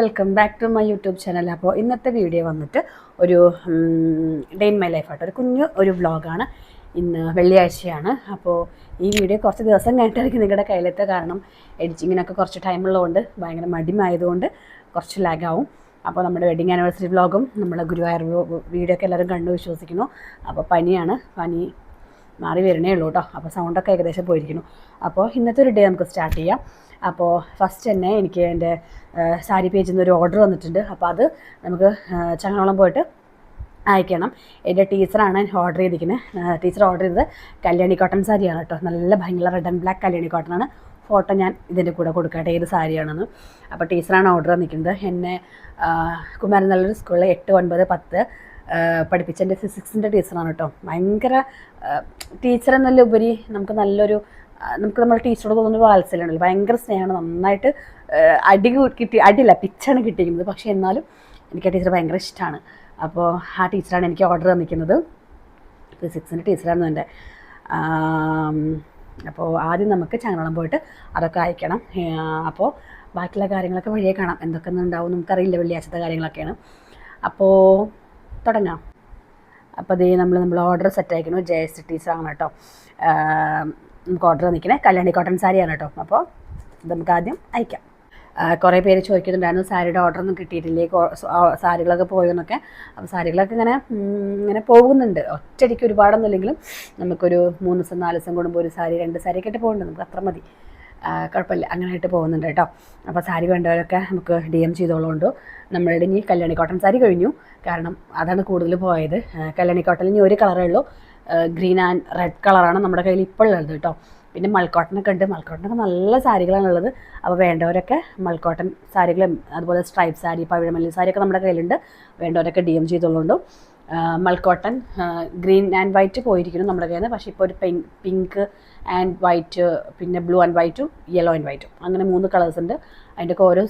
Welcome back to my YouTube channel അപ്പോൾ ഇന്നത്തെ video വന്നിട്ട് ഒരു ഡേ ഇൻ മൈ ലൈഫ് ആയിട്ട് ഒരു കുഞ്ഞു ഒരു വ്ളോഗാണ് ഇന്ന് വെള്ളിയാഴ്ചയാണ്. അപ്പോൾ ഈ വീഡിയോ കുറച്ച് ദിവസം കഴിഞ്ഞിട്ടായിരിക്കും നിങ്ങളുടെ കയ്യിലെത്തുക. കാരണം എഡിറ്റിങ്ങിനൊക്കെ കുറച്ച് ടൈമുള്ളതുകൊണ്ട് ഭയങ്കര മടിമായതുകൊണ്ട് കുറച്ച് ലാഗാവും അപ്പോൾ നമ്മുടെ വെഡിങ് ആനിവേഴ്സറി വ്ളോഗും നമ്മുടെ ഗുരുവായൂർ വീഡിയോ ഒക്കെ എല്ലാവരും കണ്ടു വിശ്വസിക്കുന്നു. അപ്പോൾ പനിയാണ്. പനി മാറി വരണേ ഉള്ളൂ കേട്ടോ അപ്പോൾ സൗണ്ടൊക്കെ ഏകദേശം പോയിരിക്കുന്നു. അപ്പോൾ ഇന്നത്തെ ഒരു ഡേ നമുക്ക് സ്റ്റാർട്ട് ചെയ്യാം. അപ്പോൾ ഫസ്റ്റ് തന്നെ എനിക്ക് എന്റെ സാരി പേജിൽ നിന്ന് ഒരു ഓർഡർ വന്നിട്ടുണ്ട്. അപ്പോൾ അത് നമുക്ക് ചങ്ങളം പോയിട്ട് അയക്കണം. എന്റെ ടീച്ചറാണ് ഓർഡർ ചെയ്തിരിക്കുന്നത് ടീച്ചർ ഓർഡർ ചെയ്തത് കല്യാണി കോട്ടൺ സാരിയാണ് കേട്ടോ. നല്ല ഭയങ്കര red and black Kalyani cotton ആണ്. ഫോട്ടോ ഞാൻ ഇതിന്റെ കൂടെ കൊടുക്കട്ടെ ഏത് സാരിയാണെന്ന്. അപ്പോൾ ടീച്ചറാണ് ഓർഡർ നിൽക്കുന്നത് എന്നെ കുമാരൻ നല്ലൊരു സ്കൂളിൽ എട്ട് ഒൻപത് പത്ത് പഠിപ്പിച്ച എന്റെ ഫിസിക്സിന്റെ ടീച്ചറാണ് കേട്ടോ. ഭയങ്കര ടീച്ചർ എന്നല്ല ഉപരി നമുക്ക് നല്ലൊരു നമുക്ക് നമ്മുടെ ടീച്ചറോട് തോന്നുന്ന വാത്സല്യമാണല്ലോ. ഭയങ്കര സ്നേഹമാണ്. നന്നായിട്ട് അടി കിട്ടി അടിയില്ല പിച്ചാണ് കിട്ടിയിരിക്കുന്നത്. പക്ഷേ എന്നാലും എനിക്ക് ആ ടീച്ചർ ഭയങ്കര ഇഷ്ടമാണ് അപ്പോൾ ആ ടീച്ചറാണ് എനിക്ക് ഓർഡർ തന്നിരിക്കുന്നത്. ഫിസിക്സിന്റെ ടീച്ചറായിരുന്നു എന്റെ. അപ്പോൾ ആദ്യം നമുക്ക് ചങ്ങളം പോയിട്ട് അതൊക്കെ അയക്കണം. അപ്പോൾ ബാക്കിയുള്ള കാര്യങ്ങളൊക്കെ വഴിയെ കാണാം. എന്തൊക്കെ ഉണ്ടാവും നമുക്കറിയില്ല. വെള്ളിയാഴ്ചത്തെ കാര്യങ്ങളൊക്കെയാണ്. അപ്പോൾ തുടങ്ങാം. അപ്പോൾ ദേ നമ്മൾ നമ്മൾ ഓർഡർ സെറ്റ് അയക്കണം ജെ എസ് ടീച്ചറാണ് കേട്ടോ. നമുക്ക് ഓർഡർ നിൽക്കണേ. കല്യാണി കോട്ടൺ സാരിയാണ് കേട്ടോ. അപ്പോൾ നമുക്ക് ആദ്യം അയക്കാം. കുറേ പേര് ചോദിക്കുന്നുണ്ടായിരുന്നു സാരിയുടെ ഓർഡർ ഒന്നും കിട്ടിയിട്ടില്ലേ? സാരികളൊക്കെ പോയെന്നൊക്കെ അപ്പോൾ സാരികളൊക്കെ ഇങ്ങനെ ഇങ്ങനെ പോകുന്നുണ്ട്. ഒറ്റയടിക്ക് ഒരുപാടൊന്നും ഇല്ലെങ്കിലും നമുക്കൊരു മൂന്ന് ദിവസം നാല് ദിവസം കൂടുമ്പോൾ ഒരു സാരി രണ്ട് സാരി ഒക്കെ ആയിട്ട് പോകുന്നുണ്ട്. നമുക്ക് അത്ര മതി. കുഴപ്പമില്ല. അങ്ങനെ ആയിട്ട് പോകുന്നുണ്ട് കേട്ടോ. അപ്പോൾ സാരി വേണ്ടവരൊക്കെ നമുക്ക് ഡി എം ചെയ്തോളുകൊണ്ട് നമ്മളുടെ ഇനി കല്യാണി കോട്ടൺ സാരി കഴിഞ്ഞു. കാരണം അതാണ് കൂടുതൽ പോയത്. കല്യാണി കോട്ടണിൽ ഇനി ഒരു കളറേ ഉള്ളൂ. ഗ്രീൻ ആൻഡ് റെഡ് കളറാണ് നമ്മുടെ കയ്യിൽ ഇപ്പോൾ ഉള്ളത് കേട്ടോ. പിന്നെ മൾക്കോട്ടനൊക്കെ ഉണ്ട്. മൾക്കോട്ടനൊക്കെ നല്ല സാരികളാണ് ഉള്ളത്. അപ്പോൾ വേണ്ടവരൊക്കെ മൾക്കോട്ടൻ സാരികളും അതുപോലെ സ്ട്രൈപ്പ് സാരി പവിഴമല്ലി സാരിയൊക്കെ നമ്മുടെ കയ്യിലുണ്ട്. വേണ്ടവരൊക്കെ ഡി എം ചെയ്തുള്ളതുകൊണ്ടും മൾക്കോട്ടൻ ഗ്രീൻ ആൻഡ് വൈറ്റ് പോയിരിക്കുന്നു നമ്മുടെ കയ്യിൽ നിന്ന് പക്ഷേ ഇപ്പോൾ ഒരു പിങ്ക് പിങ്ക് ആൻഡ് വൈറ്റ് പിന്നെ ബ്ലൂ ആൻഡ് വൈറ്റും യെല്ലോ ആൻഡ് വൈറ്റും. അങ്ങനെ മൂന്ന് കളേഴ്സ് ഉണ്ട്. അതിന്റെയൊക്കെ ഓരോ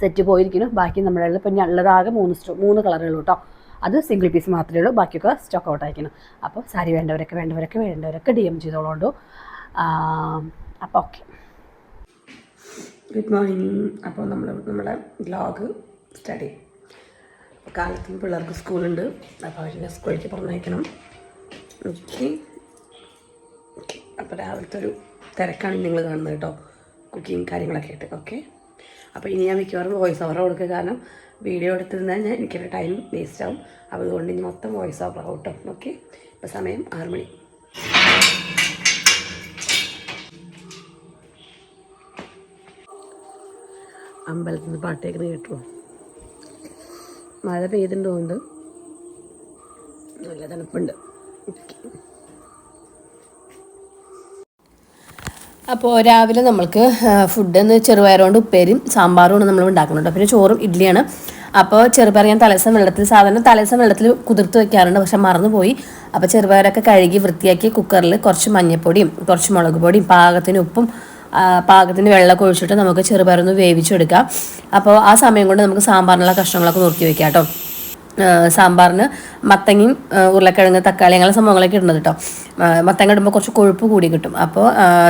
സെറ്റ് പോയിരിക്കുന്നു. ബാക്കി നമ്മുടെ കയ്യിൽ ഇപ്പം ഉള്ളതാകെ മൂന്ന് സ്റ്റോ മൂന്ന് കളറുകൾ കേട്ടോ. അത് സിംഗിൾ പീസ് മാത്രമേ ഉള്ളൂ. ബാക്കിയൊക്കെ സ്റ്റോക്ക് ഔട്ട് ആയിരിക്കണം. അപ്പോൾ സാരി വേണ്ടവരൊക്കെ വേണ്ടവരൊക്കെ വേണ്ടവരൊക്കെ ഡി എം ചെയ്തോളൂ അപ്പോൾ ഓക്കെ ഗുഡ് മോർണിംഗ് അപ്പോൾ നമ്മൾ നമ്മുടെ ബ്ലോഗ് സ്റ്റഡി കാലത്തും പിള്ളേർക്ക് സ്കൂളുണ്ട്. അപ്പോൾ അവരെ സ്കൂളിലേക്ക് പറഞ്ഞയക്കണം. ഓക്കെ ഓക്കെ അപ്പോൾ രാവിലത്തെ ഒരു തിരക്കാണ് നിങ്ങൾ കാണുന്നത് കേട്ടോ. കുക്കിങ് കാര്യങ്ങളൊക്കെ ആയിട്ട്. ഓക്കെ അപ്പോൾ ഇനി ഞാൻ മിക്കവാറും വോയിസ് ഓവർ കൊടുക്കുക. കാരണം വീഡിയോ എടുത്തിരുന്നാൽ ഞാൻ എനിക്കൊരു ടൈം വേസ്റ്റ് ആവും. അപ്പോൾ അതുകൊണ്ട് ഇനി മൊത്തം വോയിസ് ഓവർ ഔട്ട് ഓക്കെ ഇപ്പോൾ സമയം ആറ് മണി. അമ്പലത്തിൽ നിന്ന് പാട്ടേക്ക് കേട്ടോ. മഴ പെയ്തിട്ടുണ്ടോണ്ട് നല്ല തണുപ്പുണ്ട്. ഓക്കെ അപ്പോൾ രാവിലെ നമ്മൾക്ക് ഫുഡ് എന്ന് ചെറുപയറുകൊണ്ട് ഉപ്പേരിയും ഉപ്പേരും സാമ്പാറുമാണ് നമ്മൾ ഉണ്ടാക്കുന്നുണ്ട്. പിന്നെ ചോറും ഇഡ്ഡലിയാണ് അപ്പോൾ ചെറുപയർ ഞാൻ തലേസം വെള്ളത്തിൽ സാധാരണ തലേസം വെള്ളത്തിൽ കുതിർത്ത് വെക്കാറുണ്ട് പക്ഷെ മറന്നുപോയി. അപ്പോൾ ചെറുപയറൊക്കെ കഴുകി വൃത്തിയാക്കി കുക്കറിൽ കുറച്ച് മഞ്ഞൾപ്പൊടിയും കുറച്ച് മുളക് പൊടിയും പാകത്തിന് ഉപ്പും പാകത്തിന് വെള്ളമൊക്കെ ഒഴിച്ചിട്ട് നമുക്ക് ചെറുപയറൊന്ന് വേവിച്ചെടുക്കാം. അപ്പോൾ ആ സമയം കൊണ്ട് നമുക്ക് സാമ്പാറിനുള്ള കഷ്ണങ്ങളൊക്കെ നുറുക്കി വെക്കാം കേട്ടോ. സാമ്പാറിന് മത്തങ്ങയും ഉരുളക്കിഴങ്ങ് തക്കാളി അങ്ങനെ സംഭവങ്ങളൊക്കെ ഇടുന്നത് കേട്ടോ മത്തങ്ങ ഇടുമ്പോൾ കുറച്ച് കൊഴുപ്പ് കൂടി കിട്ടും. അപ്പോൾ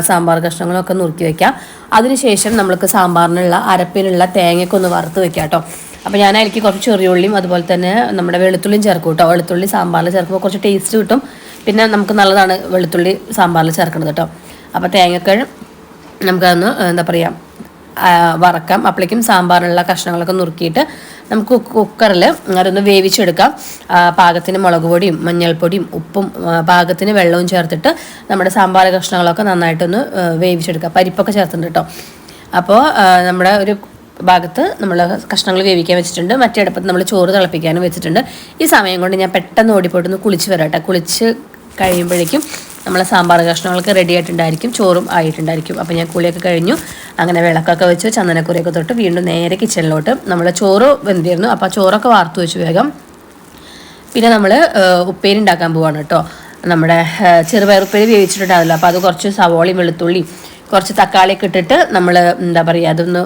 സാമ്പാർ കഷ്ണങ്ങളൊക്കെ നുറുക്കി വെക്കാം. അതിനുശേഷം നമ്മൾക്ക് സാമ്പാറിനുള്ള അരപ്പിനുള്ള തേങ്ങയൊക്കെ ഒന്ന് വറുത്ത് വെക്കാം കേട്ടോ അപ്പോൾ ഞാൻ അതിലേക്ക് കുറച്ച് ചെറിയുള്ളിയും അതുപോലെ തന്നെ നമ്മുടെ വെളുത്തുള്ളിയും ചേർക്കും കേട്ടോ വെളുത്തുള്ളി സാമ്പാറിൽ ചേർക്കുമ്പോൾ കുറച്ച് ടേസ്റ്റ് കിട്ടും. പിന്നെ നമുക്ക് നല്ലതാണ് വെളുത്തുള്ളി സാമ്പാറിൽ ചേർക്കുന്നത് കേട്ടോ അപ്പോൾ തേങ്ങയൊക്കെ നമുക്കതൊന്ന് എന്താ പറയുക വറക്കാം. അപ്പോഴേക്കും സാമ്പാറിനുള്ള കഷ്ണങ്ങളൊക്കെ നുറുക്കിയിട്ട് നമുക്ക് കുക്കറിൽ അതൊന്ന് വേവിച്ചെടുക്കാം. പാകത്തിന് മുളക് പൊടിയും മഞ്ഞൾപ്പൊടിയും ഉപ്പും പാകത്തിന് വെള്ളവും ചേർത്തിട്ട് നമ്മുടെ സാമ്പാർ കഷ്ണങ്ങളൊക്കെ നന്നായിട്ടൊന്ന് വേവിച്ചെടുക്കാം. പരിപ്പൊക്കെ ചേർത്തിട്ടുണ്ട് കേട്ടോ. അപ്പോൾ നമ്മുടെ ഒരു ഭാഗത്ത് നമ്മൾ കഷ്ണങ്ങൾ വേവിക്കാൻ വെച്ചിട്ടുണ്ട്. മറ്റേ അടുപ്പത്ത് നമ്മൾ ചോറ് തിളപ്പിക്കാനും വെച്ചിട്ടുണ്ട്. ഈ സമയം കൊണ്ട് ഞാൻ പെട്ടെന്ന് ഓടിപ്പോയിട്ടൊന്ന് കുളിച്ച് വരാട്ടെ കുളിച്ച് കഴിയുമ്പോഴേക്കും നമ്മളെ സാമ്പാർ കഷ്ണങ്ങളൊക്കെ റെഡി ആയിട്ടുണ്ടായിരിക്കും ചോറും ആയിട്ടുണ്ടായിരിക്കും. അപ്പോൾ ഞാൻ കുളിയൊക്കെ കഴിഞ്ഞു. അങ്ങനെ വിളക്കൊക്കെ വെച്ച് ചന്ദനക്കുറിയൊക്കെ തൊട്ട് വീണ്ടും നേരെ കിച്ചണിലോട്ട് നമ്മൾ ചോറ് വെന്തിരുന്നു. അപ്പോൾ ചോറൊക്കെ വാർത്തു വെച്ച് വേഗം. പിന്നെ നമ്മൾ ഉപ്പേരി ഉണ്ടാക്കാൻ പോവാണ് കേട്ടോ നമ്മുടെ ഉപ്പേരി വേവിച്ചിട്ടുണ്ടാവില്ല അപ്പോൾ അത് കുറച്ച് സവോളയും വെളുത്തുള്ളിയും കുറച്ച് തക്കാളിയൊക്കെ ഇട്ടിട്ട് നമ്മൾ എന്താ പറയുക അതൊന്ന്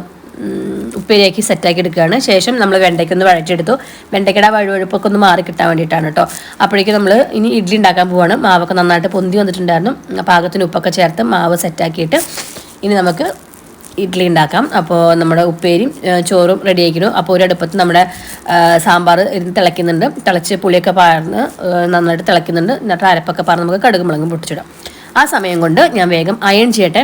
ഉപ്പേരിയാക്കി സെറ്റാക്കി എടുക്കുകയാണ്. ശേഷം നമ്മൾ വെണ്ടയ്ക്കൊന്ന് വഴറ്റെടുത്തു വെണ്ടയ്ക്കട വഴുവഴുപ്പൊക്കെ ഒന്ന് മാറി കിട്ടാൻ വേണ്ടിയിട്ടാണ് കേട്ടോ. അപ്പോഴേക്കും നമ്മൾ ഇനി ഇഡ്ഡലി ഉണ്ടാക്കാൻ പോവാണ്. മാവൊക്കെ നന്നായിട്ട് പൊന്തി വന്നിട്ടുണ്ടായിരുന്നു. പാകത്തിന് ഉപ്പൊക്കെ ചേർത്ത് മാവ് സെറ്റാക്കിയിട്ട് ഇനി നമുക്ക് ഇഡ്ഡലി ഉണ്ടാക്കാം. അപ്പോൾ നമ്മുടെ ഉപ്പേരിയും ചോറും റെഡി ആയിരിക്കുന്നു അപ്പോൾ ഒരു അടുപ്പത്ത് നമ്മുടെ സാമ്പാർ ഇരുന്ന് തിളയ്ക്കുന്നുണ്ട്. തിളച്ച് പുളിയൊക്കെ പാർന്ന് നന്നായിട്ട് തിളയ്ക്കുന്നുണ്ട്. എന്നിട്ട് അരപ്പൊക്കെ പാർന്ന് നമുക്ക് കടുക് മുളകും പൊട്ടിച്ചിടാം. ആ സമയം കൊണ്ട് ഞാൻ വേഗം അയൺ ചെയ്യട്ടെ.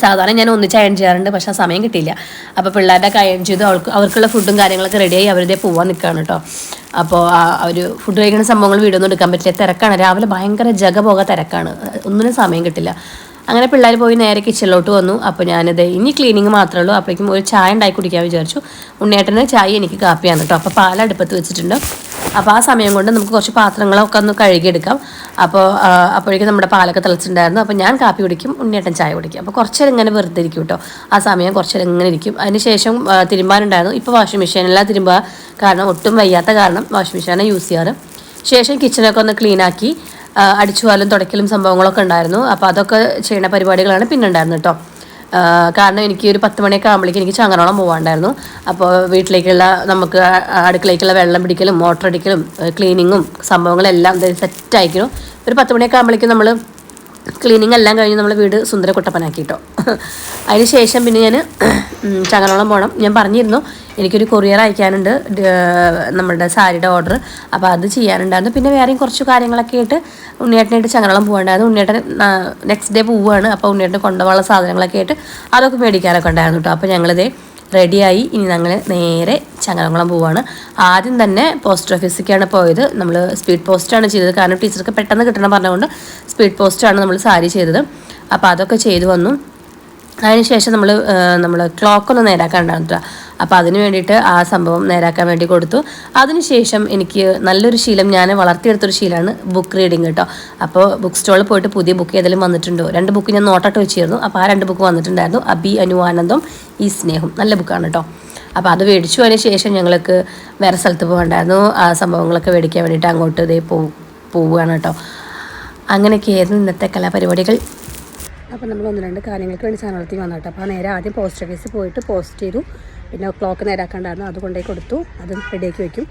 സാധാരണ ഞാൻ ഒന്നിച്ച് അയൺ ചെയ്യാറുണ്ട് പക്ഷെ ആ സമയം കിട്ടിയില്ല. അപ്പോൾ പിള്ളേരുടെ ഒക്കെ അയൺ ചെയ്ത് അവർക്ക് അവർക്കുള്ള ഫുഡും കാര്യങ്ങളൊക്കെ റെഡിയായി അവരുടെ പോവാൻ നിൽക്കുകയാണ് കേട്ടോ അപ്പോൾ ആ അവർ ഫുഡ് കഴിക്കുന്ന സംഭവങ്ങൾ വീടൊന്നും എടുക്കാൻ പറ്റില്ല. തിരക്കാണ്. രാവിലെ ഭയങ്കര ജഗ പോക തിരക്കാണ്. ഒന്നിനും സമയം കിട്ടില്ല. അങ്ങനെ പിള്ളേർ പോയി നേരെ കിച്ചണിലോട്ട് വന്നു. അപ്പോൾ ഞാനത് ഇനി ക്ലീനിങ് മാത്രമേ ഉള്ളൂ. അപ്പോഴേക്കും ഒരു ചായ ഉണ്ടാക്കി കുടിക്കാൻ വിചാരിച്ചു. ഉണ്ണിയേട്ടന് ചായ എനിക്ക് കാപ്പിയാണ് കേട്ടോ അപ്പോൾ പാലടുപ്പത്ത് വെച്ചിട്ടുണ്ട്. അപ്പോൾ ആ സമയം കൊണ്ട് നമുക്ക് കുറച്ച് പാത്രങ്ങളൊക്കെ ഒന്ന് കഴുകിയെടുക്കാം. അപ്പോൾ അപ്പോഴേക്കും നമ്മുടെ പാലൊക്കെ തിളച്ചിട്ടുണ്ടായിരുന്നു. അപ്പോൾ ഞാൻ കാപ്പി കുടിക്കും ഉണ്ണിയേട്ടൻ ചായ കുടിക്കും. അപ്പോൾ കുറച്ച് നേരം ഇങ്ങനെ വെറുതെ ഇരിക്കും കേട്ടോ. ആ സമയം കുറച്ച് നേരം ഇങ്ങനെ ഇരിക്കും. അതിനുശേഷം ശേഷം തിരുമ്പാനുണ്ടായിരുന്നു. ഇപ്പോൾ വാഷിംഗ് മെഷീനെല്ലാം തിരുമ്പുക കാരണം ഒട്ടും വയ്യാത്ത കാരണം വാഷിംഗ് മെഷീനാണ് യൂസ് ചെയ്യാറ്. ശേഷം കിച്ചണൊക്കെ ഒന്ന് ആ, അടിച്ചുവാലും തുടയ്ക്കലും സംഭവങ്ങളൊക്കെ ഉണ്ടായിരുന്നു. അപ്പോൾ അതൊക്കെ ചെയ്യുന്ന പരിപാടികളാണ് പിന്നെ ഉണ്ടായിരുന്നു കേട്ടോ. കാരണം എനിക്ക് ഒരു പത്ത് മണിയൊക്കെ ആകുമ്പോഴേക്കും എനിക്ക് ചങ്ങനോളം പോകാണ്ടായിരുന്നു അപ്പോൾ വീട്ടിലേക്കുള്ള നമുക്ക് അടുക്കളയ്ക്കുള്ള വെള്ളം പിടിക്കലും മോട്ടർ അടിക്കലും ക്ലീനിങ്ങും സംഭവങ്ങളെല്ലാം സെറ്റ് അയക്കണം ഒരു പത്ത് മണിയൊക്കെ ആകുമ്പോഴേക്കും നമ്മൾ ക്ലീനിങ് എല്ലാം കഴിഞ്ഞ് നമ്മൾ വീട് സുന്ദര കുട്ടപ്പനാക്കി കേട്ടോ അതിന് ശേഷം പിന്നെ ഞാൻ ചങ്ങനോളം പോകണം ഞാൻ പറഞ്ഞിരുന്നു എനിക്കൊരു കൊറിയർ അയക്കാനുണ്ട് നമ്മുടെ സാരിയുടെ ഓർഡർ അപ്പോൾ അത് ചെയ്യാനുണ്ടായിരുന്നു. പിന്നെ വേറെയും കുറച്ച് കാര്യങ്ങളൊക്കെ ആയിട്ട് ഉണ്ണിയേട്ടനായിട്ട് ചങ്ങനോളം പോകണ്ടായിരുന്നു. ഉണ്ണിയേട്ടൻ നെക്സ്റ്റ് ഡേ പോവുകയാണ് അപ്പോൾ ഉണ്ണിയേട്ടൻ കൊണ്ടുപോകാനുള്ള സാധനങ്ങളൊക്കെ ആയിട്ട് അതൊക്കെ മേടിക്കാനൊക്കെ ഉണ്ടായിരുന്നു കേട്ടോ അപ്പോൾ ഞങ്ങളിതേ റെഡിയായി. ഇനി ഞങ്ങൾ നേരെ ചങ്ങനകുളം പോവാണ്. ആദ്യം തന്നെ പോസ്റ്റ് ഓഫീസിലേക്കാണ് പോയത്. നമ്മൾ സ്പീഡ് പോസ്റ്റാണ് ചെയ്തത്. കാരണം ടീച്ചർക്ക് പെട്ടെന്ന് കിട്ടണം പറഞ്ഞുകൊണ്ട് സ്പീഡ് പോസ്റ്റാണ് നമ്മൾ സാരി ചെയ്തത്. അപ്പോൾ അതൊക്കെ ചെയ്തു വന്നു. അതിനുശേഷം നമ്മൾ നമ്മൾ ക്ലോക്കൊന്ന് നേരാക്കാൻ ഉണ്ടായിരുന്നു അപ്പോൾ അതിന് വേണ്ടിയിട്ട് ആ സംഭവം നേരാക്കാൻ വേണ്ടി കൊടുത്തു. അതിനുശേഷം എനിക്ക് നല്ലൊരു ശീലം ഞാൻ വളർത്തിയെടുത്തൊരു ശീലമാണ് ബുക്ക് റീഡിങ് കേട്ടോ അപ്പോൾ ബുക്ക് സ്റ്റോളിൽ പോയിട്ട് പുതിയ ബുക്ക് ഏതെങ്കിലും വന്നിട്ടുണ്ടോ? രണ്ട് ബുക്ക് ഞാൻ നോട്ടിട്ട് വെച്ചിരുന്നു. അപ്പോൾ ആ രണ്ട് ബുക്ക് വന്നിട്ടുണ്ടായിരുന്നു. അബി അനുവാനന്ദം ഈ സ്നേഹം. നല്ല ബുക്കാണ് കേട്ടോ അപ്പോൾ അത് മേടിച്ചു. അതിന് ശേഷം ഞങ്ങൾക്ക് വേറെ സ്ഥലത്ത് പോകണ്ടായിരുന്നു. ആ സംഭവങ്ങളൊക്കെ മേടിക്കാൻ വേണ്ടിയിട്ട് അങ്ങോട്ട് ഇതേ പോ പോവുകയാണ് കേട്ടോ അങ്ങനെയൊക്കെയായിരുന്നു ഇന്നത്തെ കലാപരിപാടികൾ. അപ്പോൾ നമ്മൾ ഒന്ന് രണ്ട് കാര്യങ്ങൾക്ക് വേണ്ടി സാധനത്തിൽ വന്നു കേട്ടോ അപ്പോൾ നേരെ ആദ്യം പോസ്റ്റ് ഓഫീസിൽ പോയിട്ട് പോസ്റ്റ് ചെയ്തു. പിന്നെ ക്ലോക്ക് നേരാക്കാണ്ടായിരുന്നു. അത് കൊണ്ടുപോയി കൊടുത്തു. അത് റെഡിയാക്കി വയ്ക്കും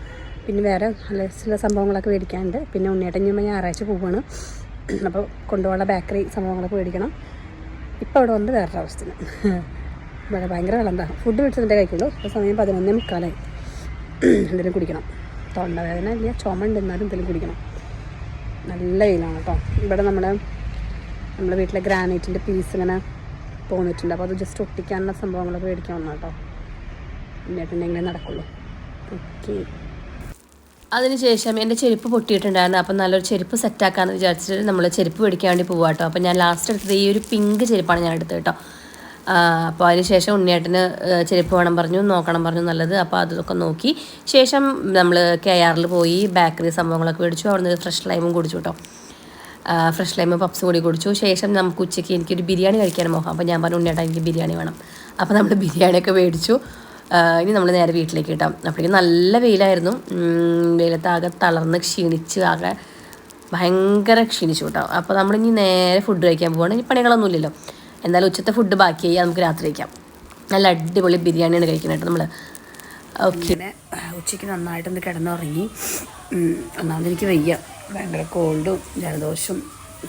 പിന്നെ വേറെ നല്ല ചില സംഭവങ്ങളൊക്കെ മേടിക്കാനുണ്ട്. പിന്നെ ഉണ്ണിയേട്ടൻ ഞമ്മ ഞായറാഴ്ച പോവുകയാണ് അപ്പോൾ കൊണ്ടുപോകാനുള്ള ബേക്കറി സംഭവങ്ങളൊക്കെ മേടിക്കണം. ഇപ്പോൾ അവിടെ വന്ന് വേറൊരു അവസ്ഥയാണ്. ഇവിടെ ഭയങ്കര വെള്ളം എന്താ? ഫുഡ് മേടിച്ചതിന്റെ കഴിക്കുള്ളൂ. ഇപ്പോൾ സമയം പതിനൊന്നേ മുക്കാലായി. എന്തെങ്കിലും കുടിക്കണം. തൊണ്ടവേദന ഇല്ല ചുമ ഉണ്ട്. എന്നാലും എന്തെങ്കിലും കുടിക്കണം. നല്ല വെയിലാണ് കേട്ടോ ഇവിടെ നമ്മുടെ നമ്മുടെ വീട്ടിലെ ഗ്രാനൈറ്റിന്റെ പീസ് ഇങ്ങനെ പോന്നിട്ടുണ്ട്. അപ്പോൾ അത് ജസ്റ്റ് ഒട്ടിക്കാനുള്ള സംഭവങ്ങളൊക്കെ മേടിക്കാൻ വന്നു കേട്ടോ എന്നിട്ടുണ്ടെങ്കിലേ നടക്കുള്ളൂ. അതിനുശേഷം എന്റെ ചെരുപ്പ് പൊട്ടിയിട്ടുണ്ടായിരുന്നു. അപ്പം നല്ലൊരു ചെരുപ്പ് സെറ്റാക്കാമെന്ന് വിചാരിച്ചിട്ട് നമ്മൾ ചെരുപ്പ് മേടിക്കാൻ വേണ്ടി പോവാം കേട്ടോ അപ്പം ഞാൻ ലാസ്റ്റ് എടുത്തത് ഈ ഒരു പിങ്ക് ചെരുപ്പാണ് ഞാൻ എടുത്തത് കേട്ടോ അപ്പോൾ അതിനുശേഷം ഉണ്ണിയേട്ടന് ചെരുപ്പ് വേണം പറഞ്ഞു നോക്കണം പറഞ്ഞു നല്ലത്. അപ്പോൾ അതൊക്കെ നോക്കി. ശേഷം നമ്മൾ കെ ആറിൽ പോയി ബേക്കറി സംഭവങ്ങളൊക്കെ മേടിച്ചു. അവിടെ നിന്ന് ഫ്രഷ് ലൈമും കുടിച്ചു കേട്ടോ ഫ്രഷ് ലൈം പപ്സ് കൂടി കുടിച്ചു. ശേഷം നമുക്ക് ഉച്ചയ്ക്ക് എനിക്കൊരു ബിരിയാണി കഴിക്കാൻ മോഹം അപ്പോൾ ഞാൻ പറഞ്ഞു ഉണ്ണിയേട്ടാ എനിക്ക് ബിരിയാണി വേണം. അപ്പോൾ നമ്മൾ ബിരിയാണിയൊക്കെ മേടിച്ചു. ഇനി നമ്മൾ നേരെ വീട്ടിലേക്ക് കിട്ടാം അപ്പോഴേക്കും നല്ല വെയിലായിരുന്നു. വെയിലത്ത് ആകെ തളർന്ന് ക്ഷീണിച്ച് ആകെ ഭയങ്കര ക്ഷീണിച്ചു കേട്ടോ. അപ്പോൾ നമ്മൾ ഇനി നേരെ ഫുഡ് കഴിക്കാൻ പോവാണ്. ഇനി പണികളൊന്നും ഇല്ലല്ലോ എന്തായാലും ഉച്ചത്തെ ഫുഡ് ബാക്കി കഴിയാം നമുക്ക് രാത്രി കഴിക്കാം. നല്ല അടിപൊളി ബിരിയാണിയാണ് കഴിക്കുന്നത് നമ്മൾ ഓക്കെ ഉച്ചയ്ക്ക് നന്നായിട്ടൊന്ന് കിടന്നുറങ്ങി. ഒന്നാമത് എനിക്ക് വയ്യ. ഭയങ്കര കോൾഡും ജലദോഷവും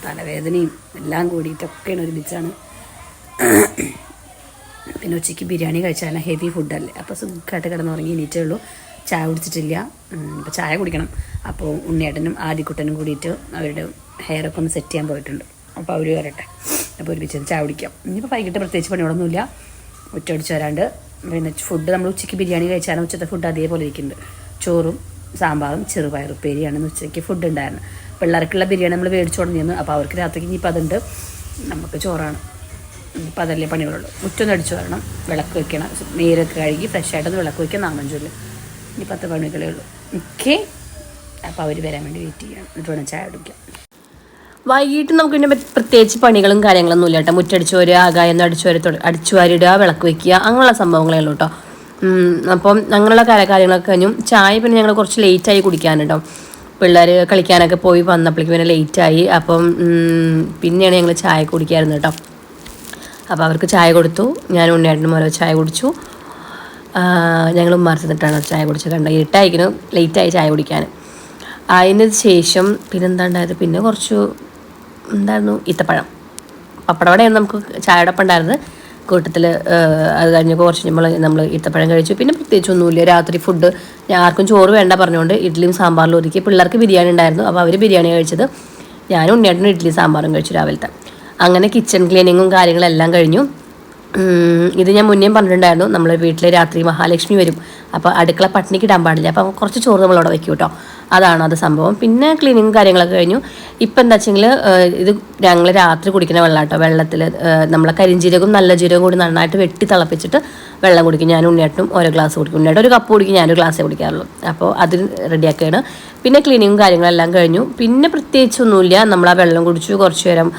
തലവേദനയും എല്ലാം കൂടിയിട്ടൊക്കെയാണ് ഒരുമിച്ചാണ്. പിന്നെ ഉച്ചയ്ക്ക് ബിരിയാണി കഴിച്ചാൽ ഹെവി ഫുഡല്ലേ. അപ്പോൾ സുഖമായിട്ട് കിടന്നുറങ്ങി എണീറ്റേ ഉള്ളൂ. ചായ കുടിച്ചിട്ടില്ല. അപ്പോൾ ചായ കുടിക്കണം. അപ്പോൾ ഉണ്ണിയേട്ടനും ആദിക്കുട്ടനും കൂടിയിട്ട് അവരുടെ ഹെയറൊക്കെ ഒന്ന് സെറ്റ് ചെയ്യാൻ പോയിട്ടുണ്ട്. അപ്പോൾ അവർ വരട്ടെ. അപ്പോൾ ഒരുമിച്ച് ചായ കുടിക്കാം. ഇനിയിപ്പോൾ വൈകിട്ട് പ്രത്യേകിച്ച് പണികളൊന്നുമില്ല. ഒറ്റയടിച്ച് വരാണ്ട്. പിന്നെ ഫുഡ് നമ്മൾ ഉച്ചയ്ക്ക് ബിരിയാണി കഴിച്ചാലും ഉച്ചത്തെ ഫുഡ് അതേപോലെ ഇരിക്കുന്നുണ്ട്. ചോറും സാമ്പാറും ചെറുപയർ ഉപ്പേരിയാണ് ഉച്ചയ്ക്ക് ഫുഡ് ഉണ്ടായിരുന്നു പിള്ളേർക്കുള്ള ബിരിയാണി നമ്മൾ മേടിച്ചു തുടങ്ങിയിരുന്നു. അപ്പോൾ അവർക്ക് രാത്രിക്ക് ഇനിയിപ്പോൾ അതുണ്ട്. നമുക്ക് ചോറാണ്. ഇപ്പം പണികളുള്ളൂ. മുറ്റൊന്ന് അടിച്ചു വരണം. വിളക്ക് വെക്കണം. നീരൊക്കെ കഴുകി ഫ്രഷായിട്ടൊന്ന് വിളക്ക് വയ്ക്കാൻ നാമം ഇനി പത്ത് പണികളേ ഉള്ളൂ. ഓക്കെ. അപ്പോൾ അവർ വരാൻ വേണ്ടി വെയിറ്റ് ചെയ്യണം. എന്നിട്ട് വേണം ചായ കുടിക്കാം വൈകിട്ട് നമുക്ക് പിന്നെ പ്രത്യേകിച്ച് പണികളും കാര്യങ്ങളൊന്നും ഇല്ല കേട്ടോ. മുറ്റടിച്ചു വരിക ആകായം അടിച്ചു വരി അടിച്ചു വാരിടുക വിളക്ക് വെക്കുക അങ്ങനെയുള്ള സംഭവങ്ങളേ ഉള്ളൂ കേട്ടോ. അപ്പം അങ്ങനെയുള്ള കാര്യ കാര്യങ്ങളൊക്കെ കഴിഞ്ഞു ചായ പിന്നെ ഞങ്ങൾ കുറച്ച് ലേറ്റായി കുടിക്കാനുണ്ടോ പിള്ളേർ കളിക്കാനൊക്കെ പോയി വന്നപ്പോഴേക്കും പിന്നെ ലേറ്റായി അപ്പം പിന്നെയാണ് ഞങ്ങൾ ചായ കുടിക്കാറുണ്ട് കേട്ടോ. അപ്പോൾ അവർക്ക് ചായ കൊടുത്തു. ഞാൻ ഉണ്ണിയേട്ടനും ഓരോ ചായ കുടിച്ചു. ഞങ്ങൾ ഉമ്മാർത്തിട്ടാണ് ചായ കുടിച്ചത്. കണ്ടോ ഇരുട്ടായിരിക്കുന്നു. ലേറ്റായി ചായ കുടിക്കാൻ. അതിന് ശേഷം പിന്നെന്താ ഉണ്ടായത് പിന്നെ കുറച്ച് എന്തായിരുന്നു? ഈത്തപ്പഴം. പപ്പടവടയാണ് നമുക്ക് ചായടപ്പം ഉണ്ടായിരുന്നത്. കൂട്ടത്തിൽ അത് കഴിഞ്ഞ് കുറച്ച് നമ്മൾ നമ്മൾ ഈത്തപ്പഴം കഴിച്ചു. പിന്നെ പ്രത്യേകിച്ച് ഒന്നുമില്ല. രാത്രി ഫുഡ് ഞാൻ ആർക്കും ചോറ് വേണ്ട പറഞ്ഞുകൊണ്ട് ഇഡ്ഡലിയും സാമ്പാറിലും ഒതുക്കി പിള്ളേർക്ക് ബിരിയാണി ഉണ്ടായിരുന്നു. അപ്പോൾ അവർ ബിരിയാണി കഴിച്ചത്. ഞാനും ഉണ്ണിയേട്ടനും ഇഡ്ഡലി സാമ്പാറും കഴിച്ചു രാവിലത്തെ. അങ്ങനെ കിച്ചൺ ക്ലീനിങ്ങും കാര്യങ്ങളെല്ലാം കഴിഞ്ഞു. ഇത് ഞാൻ മുന്നേ പറഞ്ഞിട്ടുണ്ടായിരുന്നു. നമ്മൾ വീട്ടിൽ രാത്രി മഹാലക്ഷ്മി വരും. അപ്പോൾ അടുക്കള പട്ടിണിക്ക് ഇടാൻ പാടില്ല. അപ്പോൾ കുറച്ച് ചോറ് നമ്മളവിടെ വെക്കും കേട്ടോ അതാണ് അത് സംഭവം. പിന്നെ ക്ലീനിങ് കാര്യങ്ങളൊക്കെ കഴിഞ്ഞു. ഇപ്പം എന്താ വെച്ചെങ്കിൽ ഇത് ഞങ്ങൾ രാത്രി കുടിക്കുന്ന വെള്ളം കേട്ടോ വെള്ളത്തിൽ നമ്മളെ കരിഞ്ജീരകവും നല്ല ജീരകവും കൂടി നന്നായിട്ട് വെട്ടി തിളപ്പിച്ചിട്ട് വെള്ളം കുടിക്കും. ഞാൻ ഉണ്ണിയാട്ടും ഓരോ ഗ്ലാസ് കുടിക്കും. ഉണ്ണിയേട്ടൻ ഒരു കപ്പ് കുടിക്കും ഞാനൊരു ഗ്ലാസ്സേ കുടിക്കാറുള്ളൂ. അപ്പോൾ അത് റെഡിയാക്കുകയാണ് പിന്നെ ക്ലീനിങ്ങും കാര്യങ്ങളെല്ലാം കഴിഞ്ഞു. പിന്നെ പ്രത്യേകിച്ചൊന്നുമില്ല. നമ്മൾ ആ വെള്ളം കുടിച്ചു കുറച്ച് നേരം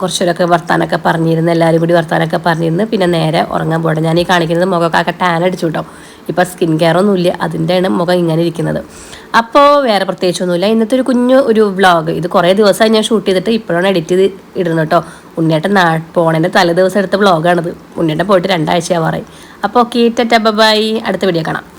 കുറച്ച് നേരമൊക്കെ വർത്താനൊക്കെ പറഞ്ഞിരുന്നു. എല്ലാവരും കൂടി വർത്താനൊക്കെ പറഞ്ഞിരുന്നു. പിന്നെ നേരെ ഉറങ്ങാൻ പോകട്ടെ ഞാൻ ഈ കാണിക്കുന്നത് മുഖമൊക്കെ ടാൻ അടിച്ചു കേട്ടോ. ഇപ്പോൾ സ്കിൻ കെയർ ഒന്നുമില്ല അതിന്റെയാണ് മുഖം ഇങ്ങനെ ഇരിക്കുന്നത്. അപ്പോൾ വേറെ പ്രത്യേകിച്ചൊന്നുമില്ല. ഇന്നത്തെ ഒരു കുഞ്ഞു ഒരു വ്ളോഗ്. ഇത് കുറേ ദിവസമായി ഞാൻ ഷൂട്ട് ചെയ്തിട്ട് ഇപ്പോഴാണ് എഡിറ്റ് ചെയ്ത് ഇടുന്നു കേട്ടോ ഉണ്ണിയേട്ടൻ നാ പോണേന്റെ തലേ ദിവസം എടുത്ത വ്ളോഗാണിത് ഉണ്ണിയേട്ടൻ പോയിട്ട് രണ്ടാഴ്ചയാണ് പറയും അപ്പോൾ ഓക്കെ ടെറ്റ ബൈ അടുത്ത വീഡിയോ കാണാം.